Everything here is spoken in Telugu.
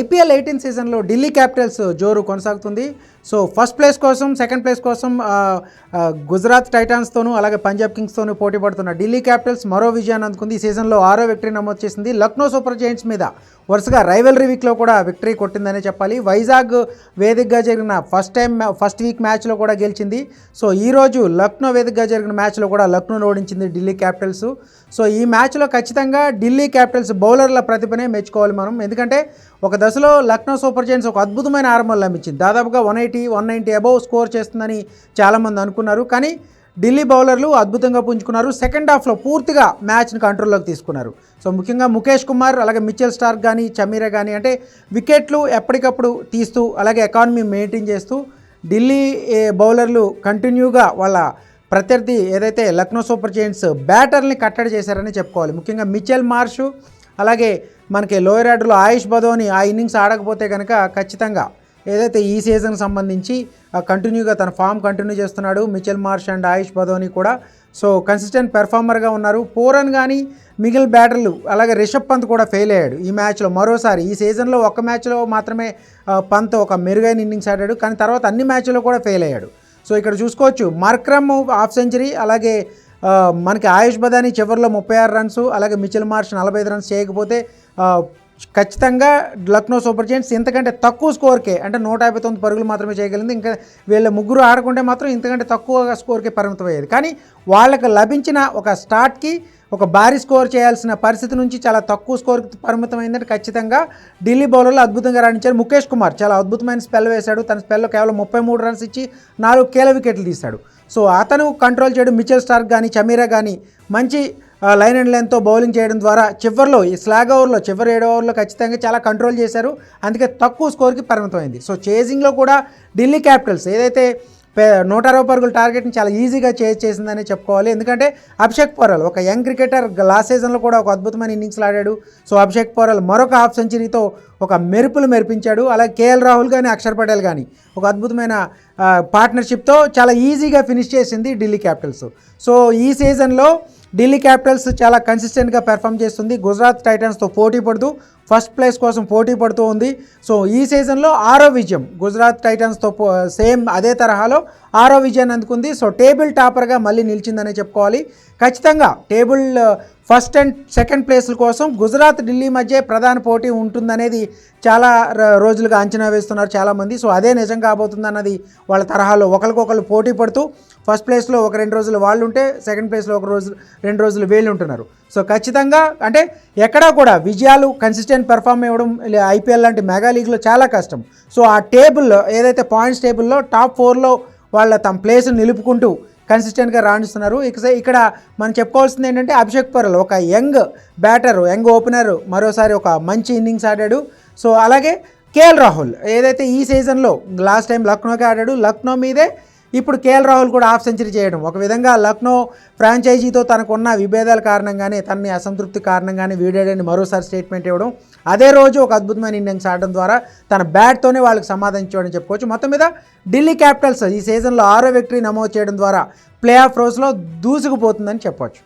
ఐపీఎల్ ఎయిటీన్ సీజన్లో ఢిల్లీ క్యాపిటల్స్ జోరు కొనసాగుతుంది. సో ఫస్ట్ ప్లేస్ కోసం సెకండ్ ప్లేస్ కోసం గుజరాత్ టైటాన్స్తోనూ అలాగే పంజాబ్ కింగ్స్తోనూ పోటీ పడుతున్న ఢిల్లీ క్యాపిటల్స్ మరో విజయాన్ని అందుకుంది. ఈ సీజన్లో ఆరో విక్టరీ నమోదు చేసింది. లక్నో సూపర్ జైంట్స్ మీద వరుసగా రైవలరీ వీక్లో కూడా విక్టరీ కొట్టిందనే చెప్పాలి. వైజాగ్ వేదికగా జరిగిన ఫస్ట్ టైం ఫస్ట్ వీక్ మ్యాచ్లో కూడా గెలిచింది. సో ఈరోజు లక్నో వేదికగా జరిగిన మ్యాచ్లో కూడా లక్నోను ఓడించింది ఢిల్లీ క్యాపిటల్స్. సో ఈ మ్యాచ్లో ఖచ్చితంగా ఢిల్లీ క్యాపిటల్స్ బౌలర్ల ప్రతిభనే మెచ్చుకోవాలి మనం. ఎందుకంటే ఒక దశలో లక్నో సూపర్ జైంట్స్ ఒక అద్భుతమైన ఆరంభం లభించింది. దాదాపుగా one eighty one ninety above score చేస్తుందని చాలామంది అనుకున్నారు. కానీ ఢిల్లీ బౌలర్లు అద్భుతంగా పుంజుకున్నారు. సెకండ్ హాఫ్లో పూర్తిగా మ్యాచ్ని కంట్రోల్లోకి తీసుకున్నారు. సో ముఖ్యంగా ముఖేష్ కుమార్ అలాగే మిచెల్ స్టార్క్ కానీ చమీరా కానీ అంటే వికెట్లు ఎప్పటికప్పుడు తీస్తూ అలాగే ఎకానమీ మెయింటైన్ చేస్తూ ఢిల్లీ బౌలర్లు కంటిన్యూగా వాళ్ళ ప్రత్యర్థి ఏదైతే లక్నో సూపర్ జైంట్స్ బ్యాటర్ని కట్టడి చేశారని చెప్పుకోవాలి. ముఖ్యంగా మిచెల్ మార్షు అలాగే మనకి లోయర్ ఆర్డర్లో ఆయుష్ బదోని ఆ ఇన్నింగ్స్ ఆడకపోతే కనుక ఖచ్చితంగా ఏదైతే ఈ సీజన్ సంబంధించి కంటిన్యూగా తన ఫామ్ కంటిన్యూ చేస్తున్నాడు Mitchell Marsh and Ayush Badoni కూడా. సో కన్సిస్టెంట్ పెర్ఫార్మర్గా ఉన్నారు. పూరన్ కానీ మిగిలిన బ్యాటర్లు అలాగే రిషబ్ పంత్ కూడా ఫెయిల్ అయ్యాడు ఈ మ్యాచ్లో. మరోసారి ఈ సీజన్లో ఒక్క మ్యాచ్లో మాత్రమే పంత్ ఒక మెరుగైన ఇన్నింగ్స్ ఆడాడు కానీ తర్వాత అన్ని మ్యాచ్లో కూడా ఫెయిల్ అయ్యాడు. సో ఇక్కడ చూసుకోవచ్చు మార్క్రమ్ హాఫ్ సెంచరీ అలాగే మనకి ఆయుష్ బదాని చివరిలో ముప్పై ఆరు రన్స్ అలాగే మిచిల్ మార్ష్ నలభై ఐదు రన్స్ చేయకపోతే ఖచ్చితంగా లక్నో సూపర్ జైంట్స్ ఇంతకంటే తక్కువ స్కోర్కే అంటే నూట యాభై తొమ్మిది పరుగులు మాత్రమే చేయగలిగింది. ఇంకా వీళ్ళ ముగ్గురు ఆడుకుంటే మాత్రం ఇంతకంటే తక్కువ స్కోర్కే పరిమితం అయ్యేది. కానీ వాళ్ళకు లభించిన ఒక స్టార్ట్కి ఒక భారీ స్కోర్ చేయాల్సిన పరిస్థితి నుంచి చాలా తక్కువ స్కోర్ పరిమితమైందంటే ఖచ్చితంగా ఢిల్లీ బౌలర్లు అద్భుతంగా రాణించారు ముఖేష్ కుమార్. చాలా అద్భుతమైన స్పెల్ వేశాడు. తన స్పెల్లో కేవలం ముప్పై మూడు రన్స్ ఇచ్చి నాలుగు కీల వికెట్లు తీశాడు. సో అతను కంట్రోల్ చేయడం మిచెల్ స్టార్క్ కానీ చమీరా కానీ మంచి లైన్ అండ్ లైన్తో బౌలింగ్ చేయడం ద్వారా చివరిలో ఈ స్లాగ్ ఓవర్లో చివరి ఏడు ఓవర్లో ఖచ్చితంగా చాలా కంట్రోల్ చేశారు. అందుకే తక్కువ స్కోర్కి పరిమితమైంది. సో చేజింగ్లో కూడా ఢిల్లీ క్యాపిటల్స్ ఏదైతే నూట అరవై పరుగుల టార్గెట్ని చాలా ఈజీగా చేజ్ చేసిందని చెప్పుకోవాలి. ఎందుకంటే అభిషేక్ పోరల్ ఒక యంగ్ క్రికెటర్ లాస్ట్ సీజన్లో కూడా ఒక అద్భుతమైన ఇన్నింగ్స్లు ఆడాడు. సో అభిషేక్ పోరల్ మరొక హాఫ్ సెంచరీతో ఒక మెరుపులు మెరిపించాడు. అలాగే కేఎల్ రాహుల్ కానీ అక్షర్ పటేల్ కానీ ఒక అద్భుతమైన పార్ట్నర్షిప్తో చాలా ఈజీగా ఫినిష్ చేసింది ఢిల్లీ క్యాపిటల్స్. సో ఈ సీజన్లో ఢిల్లీ క్యాపిటల్స్ చాలా కన్సిస్టెంట్గా పెర్ఫామ్ చేస్తుంది. గుజరాత్ టైటన్స్తో పోటీ పడుతూ ఫస్ట్ ప్లేస్ కోసం పోటీ పడుతూ ఉంది. సో ఈ సీజన్లో ఆరో విజయం. గుజరాత్ టైటన్స్తో పో- సేమ్ అదే తరహాలో ఆరో విజయాన్ని అందుకుంది. సో టేబుల్ టాపర్గా మళ్ళీ నిలిచిందనే చెప్పుకోవాలి. ఖచ్చితంగా టేబుల్ ఫస్ట్ అండ్ సెకండ్ ప్లేస్ల కోసం గుజరాత్ ఢిల్లీ మధ్య ప్రధాన పోటీ ఉంటుందనేది చాలా ర- రోజులుగా అంచనా వేస్తున్నారు చాలామంది. సో అదే నిజం కాబోతుందన్నది వాళ్ళ తరహాలో ఒకరికొకరు పోటీ పడుతూ ఫస్ట్ ప్లేస్లో ఒక రెండు రోజులు వాళ్ళు ఉంటే సెకండ్ ప్లేస్లో ఒక రోజు రెండు రోజులు వీళ్ళు ఉంటున్నారు. సో ఖచ్చితంగా అంటే ఎక్కడా కూడా విజయాలు కన్సిస్టెంట్ పెర్ఫామ్ ఇవ్వడం ఐపీఎల్ లాంటి మెగా లీగ్లో చాలా కష్టం. సో ఆ టేబుల్లో ఏదైతే పాయింట్స్ టేబుల్లో టాప్ ఫోర్లో వాళ్ళ తమ ప్లేస్ని నిలుపుకుంటూ కన్సిస్టెంట్గా రాణిస్తున్నారు. ఇక ఇక్కడ మనం చెప్పుకోవాల్సింది ఏంటంటే అభిషేక్ పరల్ ఒక యంగ్ బ్యాటర్ యంగ్ ఓపెనర్ మరోసారి ఒక మంచి ఇన్నింగ్స్ ఆడాడు. సో అలాగే కేఎల్ రాహుల్ ఏదైతే ఈ సీజన్లో లాస్ట్ టైం లక్నోకి ఆడాడు లక్నో మీదే ఇప్పుడు కేఎల్ రాహుల్ కూడా హాఫ్ సెంచరీ చేయడం. ఒక విధంగా లక్నో ఫ్రాంచైజీతో తనకున్న విభేదాల కారణంగానే తనని అసంతృప్తి కారణంగానే వీడాడని మరోసారి స్టేట్మెంట్ ఇవ్వడం. అదే రోజు ఒక అద్భుతమైన ఇన్నింగ్స్ ఆడడం ద్వారా తన బ్యాట్తోనే వాళ్ళకి సమాధానించాడని చెప్పుకోవచ్చు. మొత్తం మీద ఢిల్లీ క్యాపిటల్స్ ఈ సీజన్లో ఆరో విక్టరీ నమోదు చేయడం ద్వారా ప్లే ఆఫ్ రోజులో దూసుకుపోతుందని చెప్పొచ్చు.